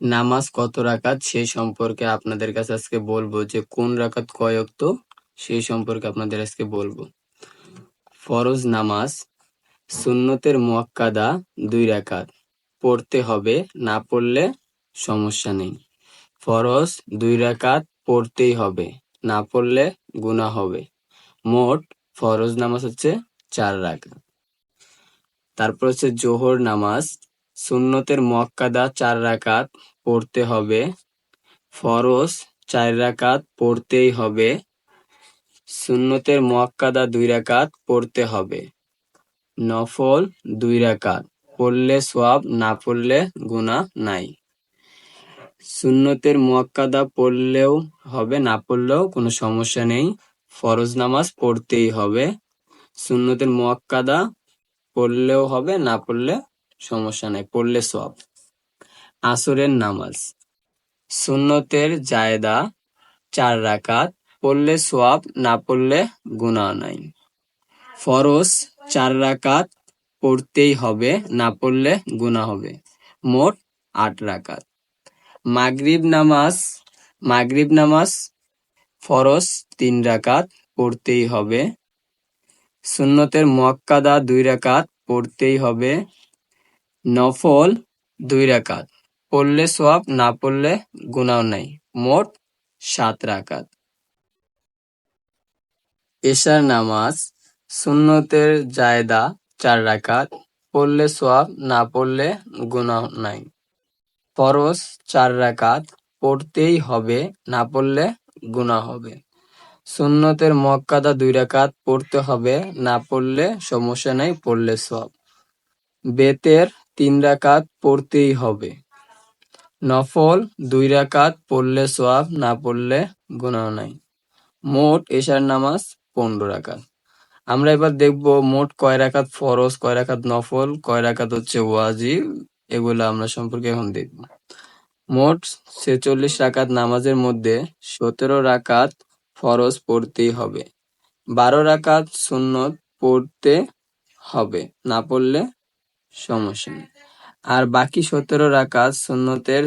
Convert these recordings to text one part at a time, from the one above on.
নামাজ কত রাকাত সেই সম্পর্কে আপনাদের কাছে আজকে বলব যে কোন রাকাত কয় ওয়াক্ত সেই সম্পর্কে আপনাদের আজকে বলব। ফরজ নামাজ, সুন্নতের মুয়াক্কাদা দুই রাকাত। পড়তে হবে, না পড়লে সমস্যা নেই। ফরজ দুই রাকাত পড়তেই হবে, না পড়লে গুনাহ হবে। মোট ফরজ নামাজ হচ্ছে চার রাকাত। তারপর হচ্ছে জোহর নামাজ, সুন্নতের মুয়াক্কাদা চার রাকাত পড়তে হবে। ফরজ চার রাকাত পড়তেই হবে। সুন্নতের মুয়াক্কাদা দুই রাকাত পড়তে হবে। নফল দুই রাকাত, পড়লে সোয়াব না পড়লে গুনাহ নাই। সুন্নতের মুয়াক্কাদা পড়লেও হবে, না পড়লেও কোনো সমস্যা নেই। ফরজ নামাজ পড়তেই হবে। সুন্নতের মুয়াক্কাদা পড়লেও হবে, না পড়লে সমস্যা নাই, পড়লে সব আসরের নামাজ। সুন্নতের জায়দা চার রাকাত, পড়লে সোয়াব, না পড়লে গুনাহ নাই। ফরজ চার রাকাত পড়তেই হবে, না পড়লে গুনাহ হবে। মোট আট রাকাত। মাগরিব নামাজ মাগরিব নামাজ ফরজ তিন রাকাত পড়তেই হবে। সুন্নতের মুয়াক্কাদা দুই রাকাত পড়তেই হবে। নফল দুই রাকাত। পড়লে সোয়াব, না পড়লে গুনাহ নাই। মোট সাত রাকাত। এশার নামাজ সুন্নতের জায়দা চার রাকাত, পড়লে সোয়াব, না পড়লে গুনাহ নাই। ফরজ চার রাকাত, পড়তেই হবে, না পড়লে গুনাহ হবে। সুন্নতের মক্কাদা দুই রাকাত, পড়তে হবে, না পড়লে সমস্যা নাই, পড়লে সব বেতের তিন রাকাত, পড়তেই হবে। নফল, দুই রাকাত পড়লে সোয়াব না পড়লে গুনাহ নাই। মোট এশার নামাজ পনেরো রাকাত। আমরা এবার দেখব মোট কয় রাকাত ফরজ, কয় রাকাত নফল, কয় রাকাত হচ্ছে ওয়াজিব, এগুলো আমরা সম্পর্কে এখন দেখব। মোট ছেচল্লিশ রাকাত নামাজের মধ্যে সতেরো রাকাত ফরজ পড়তেই হবে। বারো রাকাত সুন্নত পড়তে হবে, না পড়লে সমস্যা নেই। আর বাকি সতেরো রাকাত সুন্নতের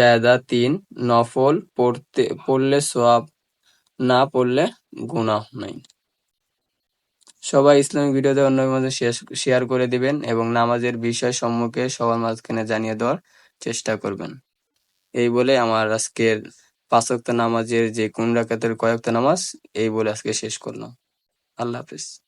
জায়দা তিন নফল পড়লে সোয়াব, না পড়লে গুনাহ নাই। সবাই ইসলামিক ভিডিওতে অন্য মাঝে শেয়ার করে দিবেন এবং নামাজের বিষয় সম্মুখে সবার মাঝখানে জানিয়ে দেওয়ার চেষ্টা করবেন। এই বলে আমার আজকের পাঁচক্ত নামাজের যে কোন রাকাতের কয়েকটা নামাজ, এই বলে আজকে শেষ করলাম। আল্লাহ হাফিজ।